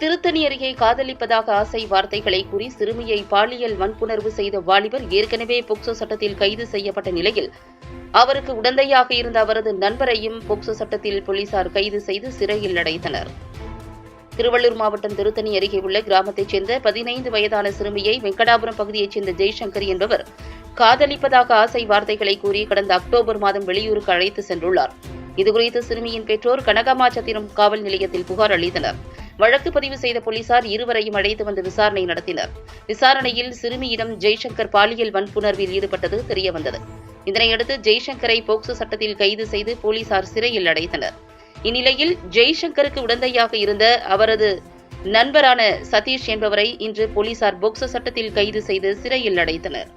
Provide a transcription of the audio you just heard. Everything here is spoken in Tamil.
திருத்தணி அருகே காதலிப்பதாக ஆசை வார்த்தைகளை கூறி சிறுமியை பாலியல் வன்புணர்வு செய்த வாலிபர் ஏற்கனவே போக்சோ சட்டத்தில் கைது செய்யப்பட்ட நிலையில் அவருக்கு உடந்தையாக இருந்த அவரது நண்பரையும் போக்சோ சட்டத்தில் போலீசார் கைது செய்து சிறையில் அடைத்தனர். திருவள்ளூர் மாவட்டம் திருத்தணி அருகே உள்ள கிராமத்தைச் சேர்ந்த பதினைந்து வயதான சிறுமியை வெங்கடாபுரம் பகுதியைச் சேர்ந்த ஜெய்சங்கர் என்பவர் காதலிப்பதாக ஆசை வார்த்தைகளை கூறி கடந்த அக்டோபர் மாதம் வெளியூருக்கு அழைத்து சென்றுள்ளார். இதுகுறித்து சிறுமியின் பெற்றோர் கனகமாச்சத்திரம் காவல் நிலையத்தில் புகார் அளித்தனர். வழக்கு பதிவு செய்த போலீசார் இருவரையும் அழைத்து வந்து விசாரணை நடத்தினர். விசாரணையில் சிறுமியிடம் ஜெய்சங்கர் பாலியல் வன்புணர்வில் ஈடுபட்டது தெரியவந்தது. இதனையடுத்து ஜெய்சங்கரை போக்சோ சட்டத்தில் கைது செய்து போலீசார் சிறையில் அடைத்தனர். இந்நிலையில் ஜெய்சங்கருக்கு உடந்தையாக இருந்த அவரது நண்பரான சதீஷ் என்பவரை இன்று போலீசார் போக்சோ சட்டத்தில் கைது செய்து சிறையில் அடைத்தனர்.